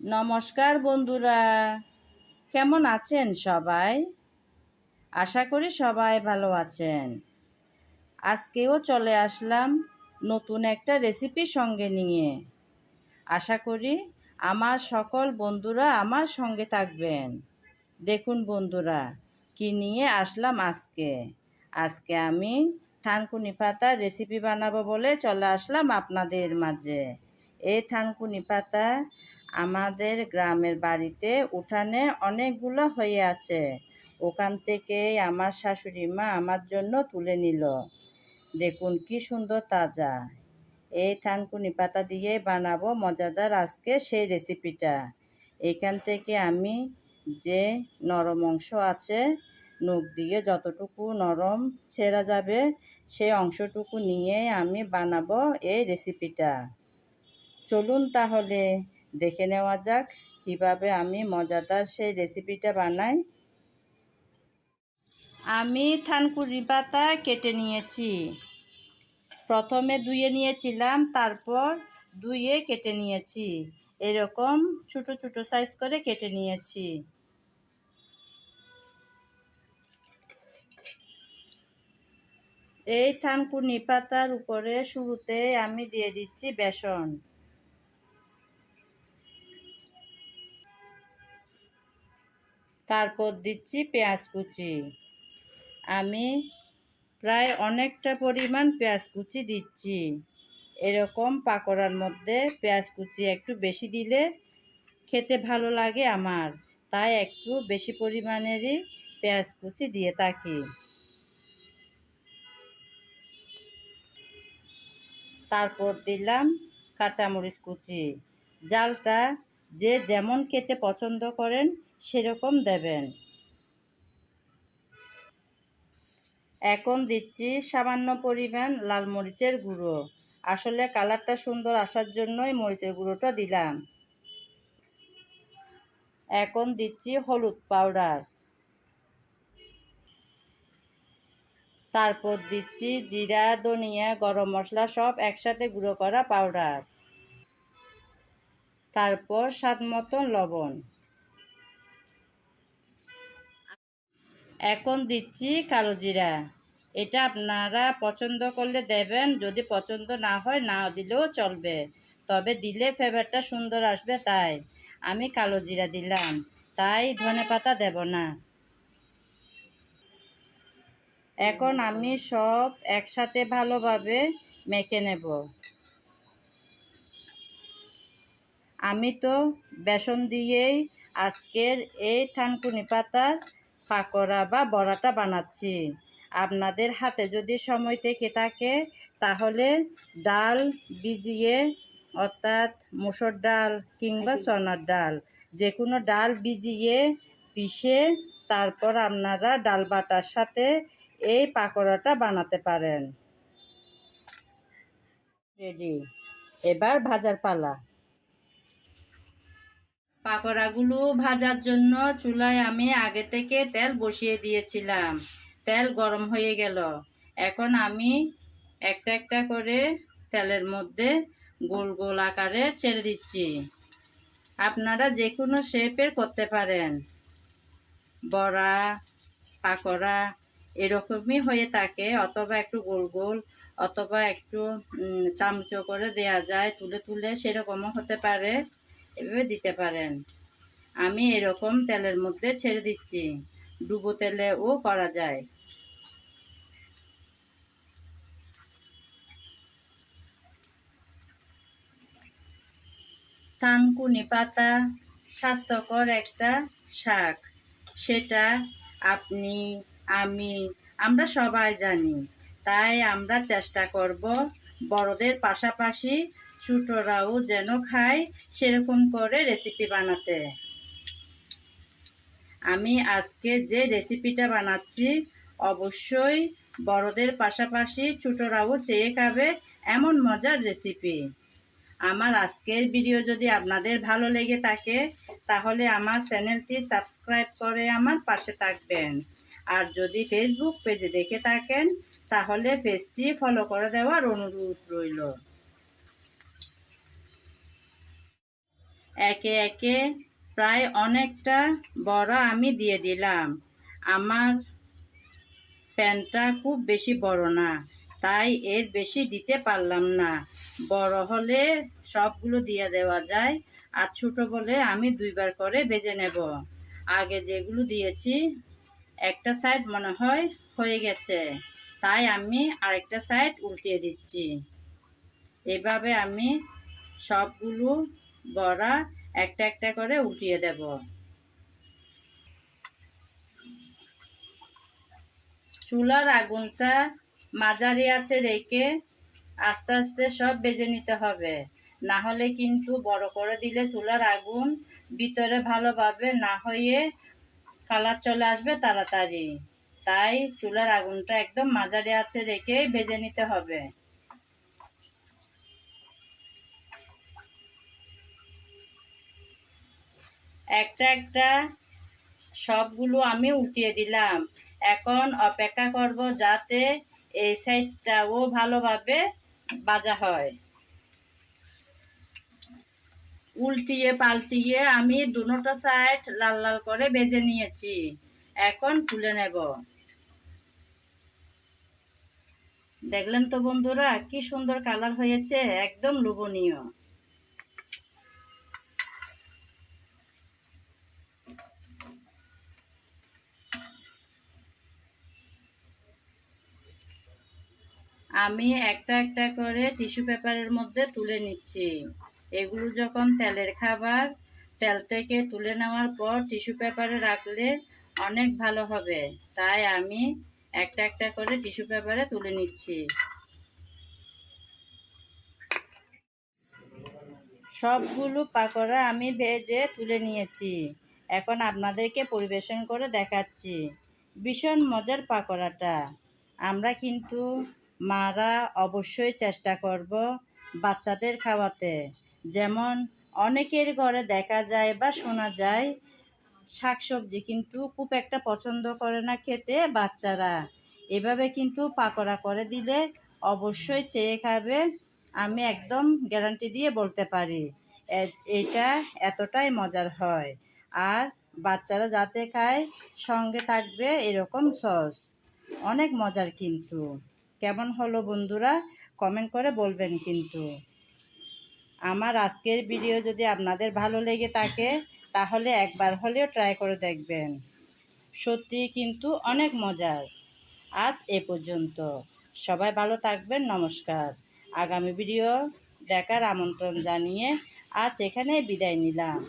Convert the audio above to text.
নমস্কার বন্ধুরা। কেমন আছেন সবাই? আশা করি সবাই ভালো আছেন। আজকেও চলে আসলাম নতুন একটা রেসিপি সঙ্গে নিয়ে। আশা করি আমার সকল বন্ধুরা আমার সঙ্গে থাকবেন। দেখুন বন্ধুরা, কি নিয়ে আসলাম আজকে। আজকে আমি থানকুনি পাতা রেসিপি বানাবো বলে চলে আসলাম আপনাদের মাঝে। এই থানকুনি পাতা আমাদের গ্রামের বাড়িতে উঠানে অনেকগুলো হয়ে আছে। ওখান থেকে আমার শাশুড়ি মা আমার জন্য তুলে নিল। দেখুন কি সুন্দর তাজা। এই থানকুনি পাতা দিয়ে বানাবো মজাদার আজকে সেই রেসিপিটা। এখান থেকে আমি যে নরম অংশ আছে নখ দিয়ে যতটুকু নরম ছেঁড়া যাবে, সেই অংশটুকু নিয়ে আমি বানাবো এই রেসিপিটা। চলুন তাহলে দেখে নেওয়া যাক কীভাবে আমি মজাদার সেই রেসিপিটা বানাই। আমি থানকুনি পাতা কেটে নিয়েছি। প্রথমে ধুয়ে নিয়েছিলাম, তারপর ধুয়ে কেটে নিয়েছি। এরকম ছোট ছোট সাইজ করে কেটে নিয়েছি। এই থানকুনি পাতার উপরে শুরুতে আমি দিয়ে দিচ্ছি বেসন। তারপর দিচ্ছি পেঁয়াজ কুচি। আমি প্রায় অনেকটা পরিমাণ পেঁয়াজ কুচি দিচ্ছি। এরকম পাকোড়ার মধ্যে পেঁয়াজ কুচি একটু বেশি দিলে খেতে ভালো লাগে আমার। তাই একটু বেশি পরিমাণেরই পেঁয়াজ কুচি দিয়ে থাকি। তারপর দিলাম কাঁচামরিচ কুচি। জালটা যে যেমন খেতে পছন্দ করেন সেরকম দেবেন। এখন দিচ্ছি সামান্য পরিমাণ লাল মরিচের গুঁড়ো। আসলে কালারটা সুন্দর আসার জন্যই মরিচের গুঁড়োটা দিলাম। এখন দিচ্ছি হলুদ পাউডার। তারপর দিচ্ছি জিরা, ধনিয়া, গরম মশলা সব একসাথে গুঁড়ো করা পাউডার। তারপর স্বাদ মতন লবণ। এখন দিচ্ছি কালো জিরা। এটা আপনারা পছন্দ করলে দেবেন, যদি পছন্দ না হয় না দিলেও চলবে। তবে দিলে ফ্লেভারটা সুন্দর আসবে তাই। আমি কালো জিরা দিলাম, তাই ধনে পাতা দেব না। এখন আমি সব একসাথে ভালোভাবে মেখে নেব। আমি তো বেসন দিয়েই আজকের এই থানকুনি পাতার পাকোড়া বা বড়াটা বানাচ্ছি। আপনাদের হাতে যদি সময় থেকে থাকে তাহলে ডাল ভিজিয়ে অর্থাৎ মুসুর ডাল কিংবা চনার ডাল যে কোনো ডাল ভিজিয়ে পিষে তারপর আপনারা ডাল বাটার সাথে এই পাকোড়াটা বানাতে পারেন। রেডি এবার ভাজার পালা। পাকোড়াগুলো ভাজার জন্য চুলায় আমি আগে থেকে তেল বসিয়ে দিয়েছিলাম। তেল গরম হয়ে গেল। এখন আমি একটা একটা করে তেলের মধ্যে গোল গোল আকারে ছেড়ে দিচ্ছি। আপনারা যে কোনো শেপের করতে পারেন। বড়া, পাকোড়া এরকমই হয়ে থাকে, অথবা একটু গোল গোল, অথবা একটু চামচো করে দেয়া যায়, তুলে তুলে সেরকমও হতে পারে। এভাবে দিতে পারেন। আমি এরকম তেলের মধ্যে ছেড়ে দিচ্ছি। ডুবো তেলেও করা যায়। থানকুনি পাতা স্বাস্থ্যকর একটা শাক। সেটা আপনি, আমি, আমরা সবাই জানি। তাই আমরা চেষ্টা করব বড়দের পাশাপাশি ছোটরাও যেন খায় সেরকম করে রেসিপি বানাতে। আমি আজকে যে রেসিপিটা বানাচ্ছি, অবশ্যই বড়দের পাশাপাশি ছোটরাও চেয়ে খাবে এমন মজার রেসিপি আমার আজকের ভিডিও যদি আপনাদের ভালো লেগে থাকে, তাহলে আমার চ্যানেলটি সাবস্ক্রাইব করে আমার পাশে থাকবেন। আর যদি ফেসবুক পেজে দেখে থাকেন, তাহলে পেজটি ফলো করে দেওয়ার অনুরোধ রইল। একে একে প্রায় অনেকটা বড়া আমি দিয়ে দিলাম। আমার প্যানটা খুব বেশি বড় না, তাই এর বেশি দিতে পারলাম না। বড় হলে সবগুলো দিয়ে দেওয়া যায় আর ছোটো বলে আমি দুইবার করে বেজে নেব। আগে যেগুলো দিয়েছি, একটা সাইড মনে হয় হয়ে গেছে, তাই আমি আরেকটা সাইড উল্টিয়ে দিচ্ছি। এভাবে আমি সবগুলো বড়া একটা একটা করে উঠিয়ে দেব। চুলার আগুনটা মাঝারি আছে রেখে আস্তে আস্তে সব বেজে নিতে হবে। না হলে কিন্তু বড় করে দিলে চুলার আগুন ভিতরে ভালোভাবে না হয়ে কালার চলে আসবে তাড়াতাড়ি। তাই চুলার আগুনটা একদম মাঝারি আছে রেখে ভেজে নিতে হবে। একটা একটা সবগুলো আমি উঠিয়ে দিলাম। এখন অপেক্ষা করব যাতে এই সাইডটাও ভালোভাবে বাজা হয়। উল্টিয়ে পাল্টিয়ে আমি দুটো সাইড লাল লাল করে বেজে নিয়েছি। এখন তুলে নেব। দেখলেন তো বন্ধুরা, কি সুন্দর কালার হয়েছে, একদম লোভনীয়। আমি একটা একটা করে টিস্যু পেপারের মধ্যে তুলে নিচ্ছি। এগুলো যখন তেলের খাবার, তেল থেকে তুলে নেওয়ার পর টিস্যু পেপারে রাখলে অনেক ভালো হবে। তাই আমি একটা একটা করে টিস্যু পেপারে তুলে নিচ্ছি। সবগুলো পাকোড়া আমি ভেজে তুলে নিয়েছি। এখন আপনাদেরকে পরিবেশন করে দেখাচ্ছি। ভীষণ মজার পাকোড়াটা। আমরা কিন্তু মারা অবশ্যই চেষ্টা করব বাচ্চাদের খাওয়াতে। যেমন, অনেকের ঘরে দেখা যায় বা শোনা যায়, শাকসবজি কিন্তু খুব একটা পছন্দ করে না খেতে বাচ্চারা। এভাবে কিন্তু পাকোড়া করে দিলে অবশ্যই চেয়ে খাবে, আমি একদম গ্যারান্টি দিয়ে বলতে পারি। এটা এতটাই মজার হয়। আর বাচ্চারা যাতে খায়, সঙ্গে থাকবে এরকম সস। অনেক মজার কিন্তু। কেমন হলো বন্ধুরা? কমেন্ট করে বলবেন কিন্তু। আমার আজকের ভিডিও যদি আপনাদের ভালো লেগে থাকে, তাহলে একবার হলেও ট্রাই করে দেখবেন। সত্যি কিন্তু অনেক মজার। আজ এ পর্যন্ত। সবাই ভালো থাকবেন, নমস্কার। আগামী ভিডিও দেখার আমন্ত্রণ জানিয়ে আজ এখানে বিদায় নিলাম।